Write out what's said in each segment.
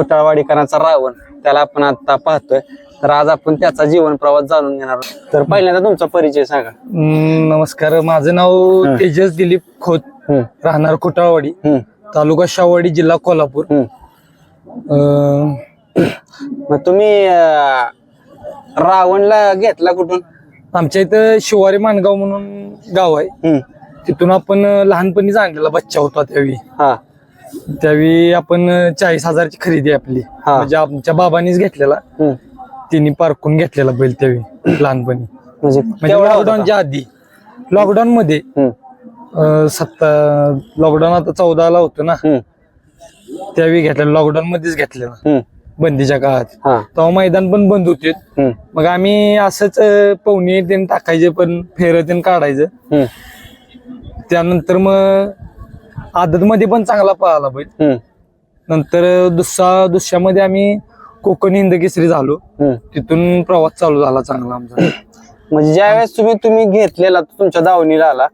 खुटाळवाडीकरांचा रावण त्याला आपण आता पाहतोय. तर आज आपण त्याचा जीवन प्रवास जाणून घेणार आहोत. तर पहिल्यांदा तुमचा परिचय सांगा. हम्म, नमस्कार. माझं नाव तेजस दिलीप खोत हम्म, राहणार खुटाळवाडी हम्म, तालुका शाहवाडी जिल्हा कोल्हापूर. हम्म. अं, मग तुम्ही अं, रावणला घेतला कुठून? आमच्या इथं शिवारी माणगाव म्हणून गाव आहे. हम्म, तिथून आपण अं, लहानपणीच आणलेला बच्चा होता त्यावेळी. हा. त्यावेळी आपण चाळीस हजारची खरेदी आपली. हा. म्हणजे आमच्या बाबांनीच घेतलेला. हम्म. तिने पारखून घेतलेला बैल त्यावेळी लहानपणी. म्हणजे म्हणजे केवढा होता लॉकडाऊनच्या आधी. लॉकडाऊन मध्ये का? हम्म, अं, सत्ता लॉकडाऊन आता चौदाला होतं ना. हम्म, त्यावेळी घेतलेला लॉकडाऊन मध्येच घेतलेला. हम्म, बंदीच्या काळात. हा. तेव्हा मैदान पण बंद होते. हम्म, मग आम्ही असंच अं, पवनी टाकायचे पण फेर ते काढायचं. हम्म, त्यानंतर मग आदत मध्ये पण चांगला पळाला बैल. हम्म, नंतर दुसरा दुसऱ्यामध्ये आम्ही कोकण हिंद केसरी झालो. तिथून प्रवास चालू झाला चांगला आमचा. म्हणजे ज्यावेळेस तुम्ही तुम्ही घेतलेला तुमच्या दावणीला आला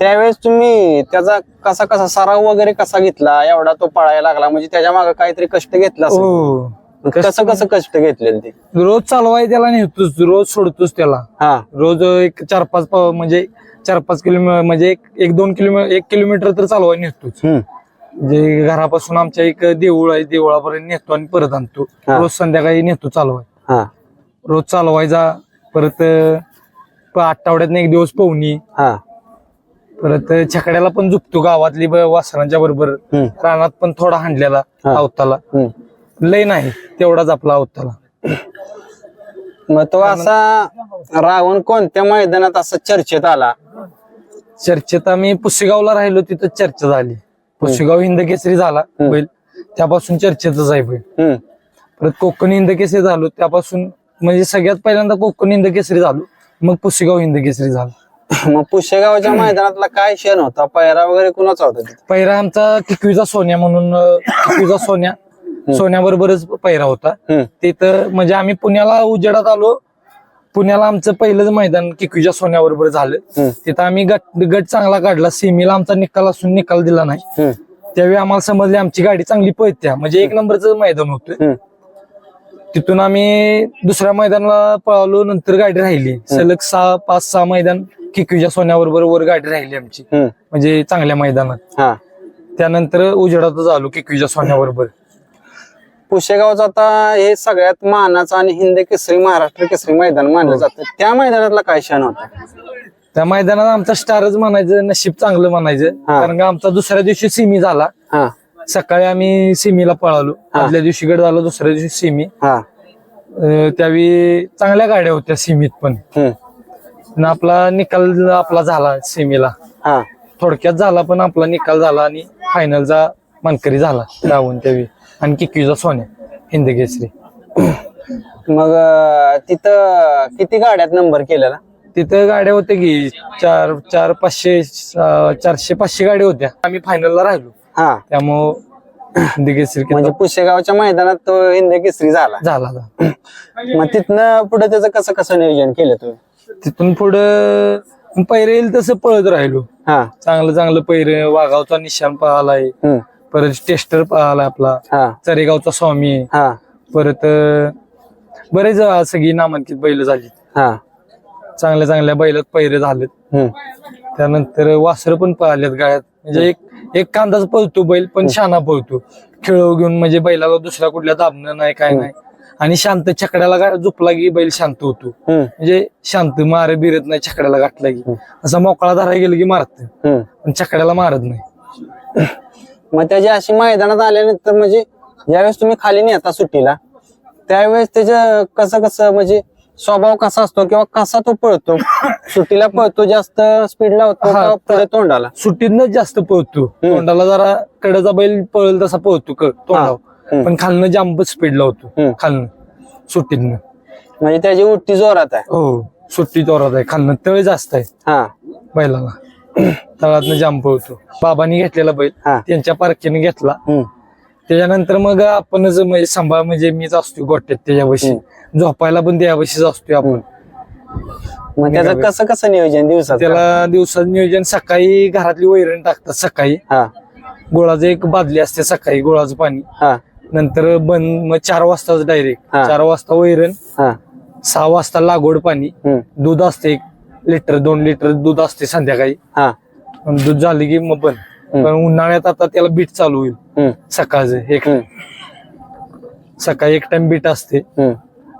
त्यावेळेस तुम्ही त्याचा कसा कसा सराव वगैरे कसा घेतला? एवढा तो पळायला लागला. म्हणजे त्याच्यामागे काहीतरी कष्ट घेतला असेल. हो. कसं कसं कष्ट घेतलेलं ते? रोज चालवाय त्याला नेतोच रोज सोडतोच त्याला. हा. रोज एक चार पाच म्हणजे चार पाच किलोमीटर म्हणजे एक एक दोन किलोमीटर एक किलोमीटर तर चालवाय नेतोच. म्हणजे घरापासून आमच्या एक देऊळ आहे देवळापर्यंत नेतो आणि परत आणतो. हा. रोज संध्याकाळी नेतो चालवाय. हा. रोज चालवायचा परत प- आठवड्यातनं एक दिवस पोहणी. हा. परत छकड्याला पण झुकतो गावातली ब- वासरांच्या बरोबर. हम्म, रानात पण थोडा हांडलेला हा. अवताला हम्म. लय नाही तेवढाच आपला अवताला मग तो असा रावण कोणत्या मैदानात असा चर्चेत आला? चर्चेत आम्ही पुसेगावला राहिलो तिथं चर्चा झाली. पुसेगाव हिंद केसरी झाला. बैल. त्यापासून चर्चेतच आहे बैल. हम्म, परत कोकण हिंद केसरी झालो त्यापासून म्हणजे सगळ्यात पहिल्यांदा कोकण हिंद केसरी झालो मग पुसेगाव हिंद केसरी झालो. मग पुष्यगावच्या मैदानातला काय क्षण होता? पैरा वगैरे कुणाचा होता तिथे? पहिला आमचा किकवीचा सोन्या म्हणून अं, किकवीचा सोन्या. सोन्याबरोबरच पहिरा होता. तिथं म्हणजे आम्ही पुण्याला उजेडात आलो. पुण्याला आमचं पहिलंच मैदान किकवीच्या सोन्याबरोबर झालं. तिथं आम्ही गट गट चांगला काढला. सेमीला आमचा निकाल असून निकाल दिला नाही. त्यावेळी आम्हाला समजले आमची गाडी चांगली पळत्या. म्हणजे एक नंबरचं मैदान होतं. तिथून आम्ही दुसऱ्या मैदानाला पळालो. नंतर गाडी राहिली. सलग सहा पाच सहा मैदान किकवीच्या सोन्याबरोबर वर गाडी राहिली आमची. म्हणजे चांगल्या मैदानात. त्यानंतर उजेडातच आलो किकवीच्या सोन्याबरोबर. पुशेगावचं आता हे सगळ्यात मानाचं आणि हिंद केसरी महाराष्ट्र केसरी मैदान मानलं जातं. त्या मैदानातला काय क्षण होता? त्या मैदानात आमचा स्टारच म्हणायचं नशीब चांगलं म्हणायचं. हा. कारण का आमचा दुसऱ्या दिवशी सिमी झाला. हा. सकाळी आम्ही सिमीला पळालो. आदल्या दिवशी गड झालो दुसऱ्या दिवशी सिमी. हा. अं, त्यावेळी चांगल्या गाड्या होत्या सिमीत पण. हम्म, आणि आपला निकाल आपला झाला सिमीला. हा. थोडक्यात झाला पण आपला निकाल झाला आणि फायनलचा मानकरी झाला राहून त्यावेळी. आणि किकवीचा सोन्या हिंद केसरी. मग अं, तिथं किती गाड्यात नंबर केलेला? तिथं गाड्या होत्या की चार चार पाचशे अं, चारशे पाचशे गाड्या होत्या. आम्ही फायनलला राहिलो. हा. त्यामुळं हिंद केसरी म्हणजे पुशेगावच्या मैदानात तो हिंद केसरी झाला. झाला. मग तिथनं पुढे त्याचं कसं कसं नियोजन केलं तुम्ही? तिथून पुढं पैरे येईल तसं पळत राहिलो. हा. चांगलं चांगलं पैरे वाघावचा निशाण पळालाय. हम्म, परत टेस्टर पळालाय आपला. हा. चरेगावचा स्वामी हा. परत अं, बरेच अं, सगळी नामांकित बैल झाली. हा. चांगल्या चांगल्या बैलात पैरे झालेत. हम्म, त्यानंतर वासर पण पळालेत गाळ्यात. म्हणजे एक एक कांदाच पळतो बैल पण शाना पळतो. खेळव घेऊन म्हणजे बैलाला दुसऱ्या कुठल्या दाबणं नाही काय नाही. आणि शांत छकड्याला गा- झोपला की बैल शांत होतो. हम्म, म्हणजे शांत मारे बिरत नाही छकड्याला गाठला की. असा मोकळा धरायला गेलं की मारत. हम्म. पण छकड्याला मारत नाही. मग त्याची अशी मैदानात आल्यानंतर म्हणजे ज्यावेळेस तुम्ही खाली नेता सुट्टीला त्यावेळेस त्याचं कसं कसं म्हणजे स्वभाव कसा असतो किंवा कसा तो पळतो? सुट्टीला पळतो जास्त स्पीड लावतो हा, का पुढे तोंडाला? सुट्टीतनच जास्त पळतो. तोंडाला जरा कडेचा बैल पळल तसा पळतो क- तोंडावर. पण खालनं जांब स्पीड लावतो हम्म. खालनं. सुट्टीतनं. म्हणजे त्याची उट्टी जोरात आहे. हो. सुट्टी जोरात आहे. खालनं तळ जास्त आहे. हा. बैलाला. तळातनं जांब पळतो. बाबांनी घेतलेला बैल हा. त्यांच्या पारखीने घेतला. हम्म, त्याच्यानंतर मग आपणच म्हणजे सांभाळ म्हणजे मीच असतो गोट्यात त्याच्यापाशी. झोपायला पण त्यापाशीच असतोय आपण. मग त्याचं कसं कसं नियोजन दिवसात त्याला दिवसात नियोजन सकाळी घरातली वैरण टाकतात सकाळी. हा. गुळाचं एक बादली असते सकाळी गुळाचं पाणी. हा. नंतर बंद मग चार वाजताच डायरेक्ट हा. चार वाजता वैरण हा. सहा वाजता लागवड पाणी. हम्म, दूध असते एक. लिटर दोन लिटर दूध असते संध्याकाळी. हा. आणि दूध झालं की मग बंद. पण उन्हाळ्यात आता त्याला बीट चालू होईल. सकाळचं एक. सकाळी एक टाइम बीट असते.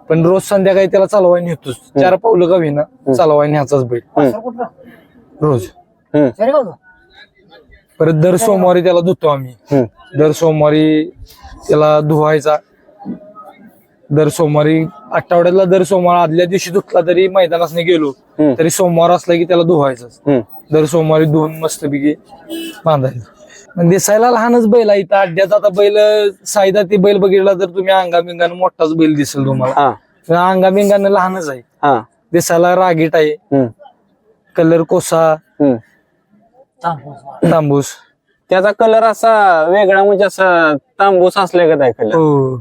पण रोज संध्याकाळी त्याला चालवाय नेतोच चार पावलं का होईना चालवाय न्याचाच बैल. हम्म, रोज. परत दर सोमवारी त्याला धुतो आम्ही. दर सोमवारी त्याला धुवायचा. दर सोमवारी आठवड्यातला दर सोमवार आदल्या दिवशी धुतला तरी मैदानासने गेलो. हम्म. तरी सोमवार असला की त्याला धुवायचं हम्म. दर सोमवारी धुवून मस्तपैकी बांधायचं. दिसायला लहानच बैल आहे इथं. अड्ड्यात आता बैल साईदा ते बैल बघितला तर तुम्ही अंगाबिंगानं मोठाच बैल दिसेल तुम्हाला. हा. पण अंगाबिंगानं लहानच आहे. हा. दिसायला रागीट आहे. हम्म, कलर कोसा. हम्म. तांबूस. त्याचा कलर असा वेगळा म्हणजे असा तांबूस असल्या का कलर. हो.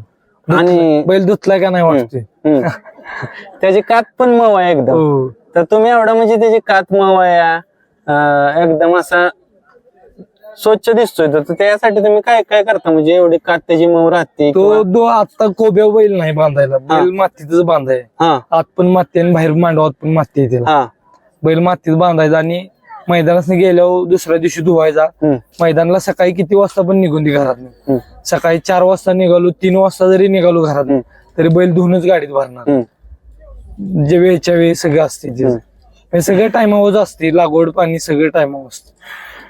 आणि बैल धुतलाय का नाही वाटते. त्याची कात पण मऊ आहे एकदम. हो. तर तुम्ही एवढं म्हणजे त्याची कात मऊ आहे एकदम असा स्वच्छ दिसतोय. तर त्यासाठी तुम्ही काय काय करता? म्हणजे एवढी कात त्याची मऊ राहते तो दो आता कोब्या बैल नाही बांधायला. बैल मातीतच बांधाय. हा. आत पण माती आणि बाहेर मांडवात पण माती त्याला. हा. बैल मातीत बांधायचा आणि मैदानात गेल्यावर दुसऱ्या दिवशी धुवायचा. मैदानाला सकाळी किती वाजता पण निघून दे घरात सकाळी चार वाजता निघालो तीन वाजता जरी निघालो घरात. तरी बैल धुवूनच गाडीत भरणार. जे वेळच्या वेळी सगळं असते. हे. सगळं टायमावर असते लागवड पाणी सगळं टायमावर असते.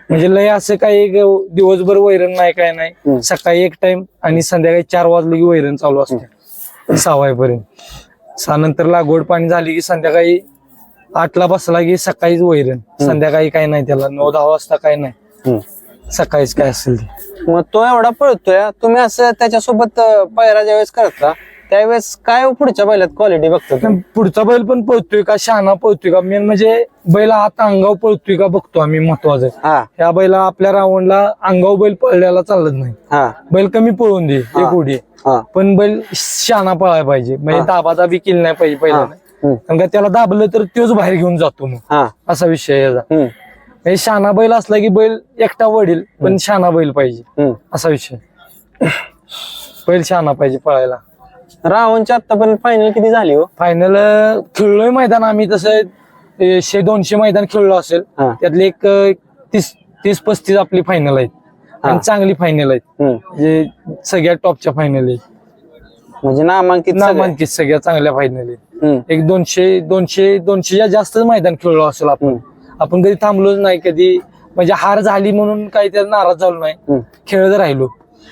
म्हणजे लय असं काही दिवसभर वैरण नाही काय. नाही. सकाळी एक टाइम आणि संध्याकाळी चार वाजले की वैरण चालू असते. सहा वाजेपर्यंत सहा नंतर लागवड पाणी झाली की संध्याकाळी आठला बसला की सकाळीच वैरण. संध्याकाळी काय नाही त्याला. नऊ दहा वाजता काय नाही. सकाळीच काय असेल ते. मग तो एवढा पळतोय. तुम्ही असं त्याच्यासोबत पायरा ज्यावेळेस करता त्यावेळेस काय पुढच्या बैलात क्वालिटी बघतो? पण पुढचा बैल पण पळतोय का? शहाणा पळतोय का? मेन म्हणजे बैल आता अंगावर पळतोय का बघतो आम्ही महत्वाचं. हा. ह्या बैला आपल्या रावणला अंगावर बैल पळल्याला चालत नाही. हा. बैल कमी पळून दे एक उडी. हा. पण बैल शहाणा पळायला पाहिजे. म्हणजे हा. दाबादाबी केली नाही पाहिजे पहिला कारण का त्याला दाबलं तर तोच बाहेर घेऊन जातो मग. हा. असा विषय आहे याचा. म्हणजे शहाणा बैल असला की बैल एकटा वडील पण शहाणा बैल पाहिजे. असा विषय. बैल शहाणा पाहिजे पळायला. रावणची आतापर्यंत फायनल किती झाली हो? फायनल खेळलोय मैदान आम्ही. तसं शे दोनशे मैदान खेळलो असेल. त्यातले एक तीस तीस पस्तीस आपली फायनल आहेत. आणि चांगली फायनल आहेत. म्हणजे सगळ्यात टॉपच्या फायनल आहेत. म्हणजे नामांकित सगळे. नामांकित सगळ्या चांगल्या फायनल हम्म, एक दोनशे दोनशे दोनशेच्या जास्त मैदान खेळलो असेल आपण. आपण कधी थांबलोच नाही कधी म्हणजे हार झाली म्हणून काही त्यात नाराज झालो नाही. खेळत राहिलो.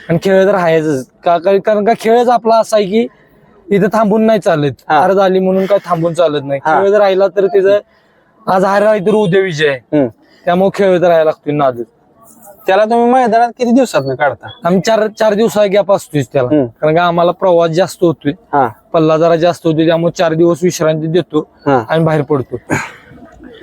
आणि खेळत राहायचंच का का- कारण का खेळच आपला असा आहे की इथं थांबून नाही चालत. हा. हार झाली म्हणून काय थांबून चालत नाही. हा. खेळत राहिला तर त्याचं आज हार राहिली तर उद्या विजय आहे. हम्म. त्यामुळे खेळत राहायला लागतोय नाद त्याला तुम्ही मैदानात किती दिवसात काढता? आम्ही चार चार दिवसा गॅप असतोय त्याला. हम्म. कारण का आम्हाला प्रवास जास्त होतोय. हा. पल्ला जरा जास्त होतोय त्यामुळे चार दिवस विश्रांती देतो हा. आणि बाहेर पडतो.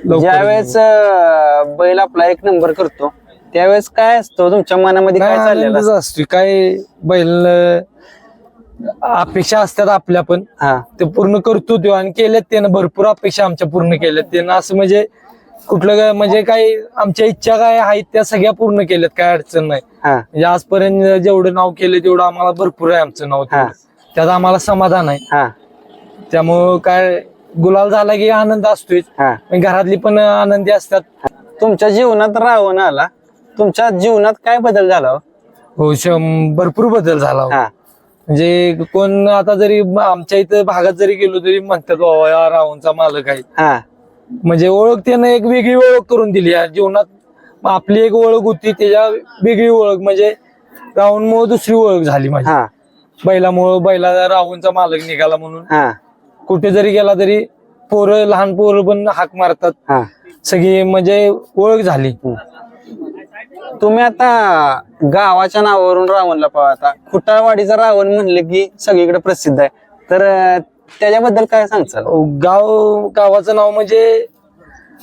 लवकर. ज्यावेळेस अं, बैल आपला एक नंबर करतो त्यावेळेस काय असतं? तुमच्या मनामध्ये काय काय चाललेलं आनंदच असतो? काय बैल अं, अपेक्षा असतात आपल्या पण? हा. ते पूर्ण करतो तो आणि केल्यात त्यानं भरपूर अपेक्षा आमच्या पूर्ण केल्यात. त्यानं असं म्हणजे कुठलं काय म्हणजे काही आमच्या इच्छा काय आहेत त्या सगळ्या पूर्ण केल्यात काय अडचण नाही. हा. म्हणजे आजपर्यंत जेवढं नाव केलं तेवढं आम्हाला भरपूर आहे आमचं नाव हा. तेवढं. त्याचं आम्हाला समाधान आहे. हा. त्यामुळं काय गुलाल झाला की आनंद असतोय हा. घरातली पण आनंदी असतात. तुमच्या जीवनात रावण आला. तुमच्या जीवनात काय बदल झाला हो? हो शं- भरपूर बदल झाला हो. हा. म्हणजे कोण आता जरी आमच्या इथं भागात जरी गेलो तरी म्हणतात बाबा या रावणचा मालक आहे. हा. म्हणजे ओळख त्यानं एक वेगळी ओळख करून दिली या जीवनात. आपली एक ओळख होती त्याच्या वेगळी ओळख म्हणजे रावणमुळे दुसरी ओळख झाली माझी. हा. बैलामुळं बैला रावणचा मालक निघाला म्हणून. हा. कुठे जरी गेला तरी पोरं लहान पोरं पण हाक मारतात. हा. सगळी म्हणजे ओळख झाली. तुम्ही आता गावाच्या नावावरून रावणला पाहता खुटाळवाडीचा रावण म्हणले की सगळीकडे प्रसिद्ध आहे. तर अं, त्याच्याबद्दल काय सांगचाल गाव गावाचं नाव म्हणजे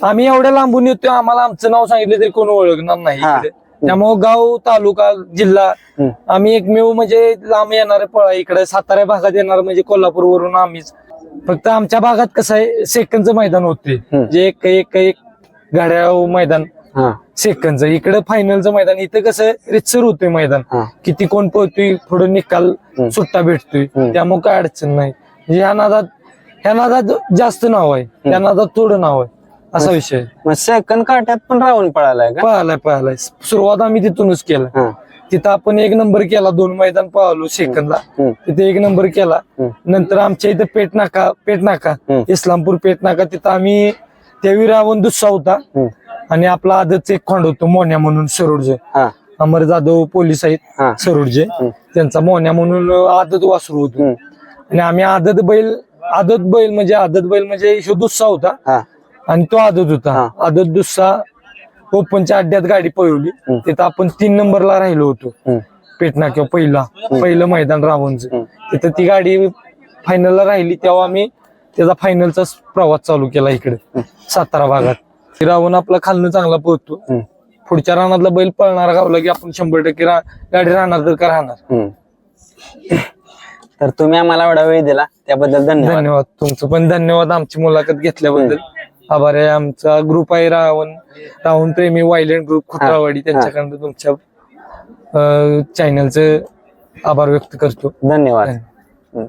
आम्ही एवढ्या लांबून येतोय आम्हाला आमचं नाव सांगितलं तरी कोण ओळखणार नाही हा. इकडे. त्यामुळं गाव तालुका जिल्हा हम्म. आम्ही एकमेव म्हणजे लांब येणारे पळा इकडे सातारा भागात येणार म्हणजे कोल्हापूर वरून आम्हीच फक्त आमच्या भागात कसं आहे सेकंदचं मैदान होते हम्म. जे एक एक एक गाड्या मैदान हा सेकंदचं इकडं फायनलचं मैदान इथं कसं रितसर होतोय मैदान हा किती कोण पळतोय पुढे निकाल हम्म. सुट्टा भेटतोय हम्म. त्यामुळे काय अडचण नाही ह्या नादात ह्या नादात जास्त नाव आहे. त्या नादात थोडं नाव आहे. असा विषय आहे. मग सेकंड काट्यात पण राहून पळालाय का? पळालाय पळालाय. सुरुवात आम्ही तिथूनच केला. हा. तिथं आपण एक नंबर केला दोन मैदान पळालो सेकंदला. हम्म. तिथे एक नंबर केला. हम्म. नंतर आमच्या इथं पेट नाका पेट नाका. हम्म. इस्लामपूर पेट नाका. तिथं आम्ही त्यावेळी रावण दुस्सा होता. हम्म. आणि आपला आदतच एक खोंड होतो मोन्या म्हणून सरोडचे हा. अमर जाधव पोलीस आहेत हा. सरोडचे त्यांचा मोन्या म्हणून आदत वासरू होतो. हम्म. आणि आम्ही आदत बैल आदत बैल म्हणजे आदत बैल म्हणजे ह्यो दुस्सा होता आणि तो आदत होता. आदत दुस्सा ओपनच्या अड्ड्यात गाडी पळवली. तिथं आपण तीन नंबरला राहिलो होतो. पेटना किंवा पहिला पहिलं मैदान रावणचं. तिथं ती गाडी फायनलला राहिली तेव्हा आम्ही त्याचा फायनलचा प्रवास चालू केला इकडे सातारा भागात ती रावण आपला खालनं चांगला पोहतो. पुढच्या रानातला बैल पळणार गावला की आपण शंभर टक्के गाडी राहणार तर का राहणार. तर तुम्ही आम्हाला एवढा वेळ दिला त्याबद्दल धन्यवाद. धन्यवाद तुमचं पण धन्यवाद आमची मुलाखत घेतल्याबद्दल. आभार आहे आमचा ग्रुप आहे रावण रावण प्रेमी वायलेंट ग्रुप खुटरावाडी त्यांच्याकडनं तुमच्या चॅनलचं आभार व्यक्त करतो. धन्यवाद.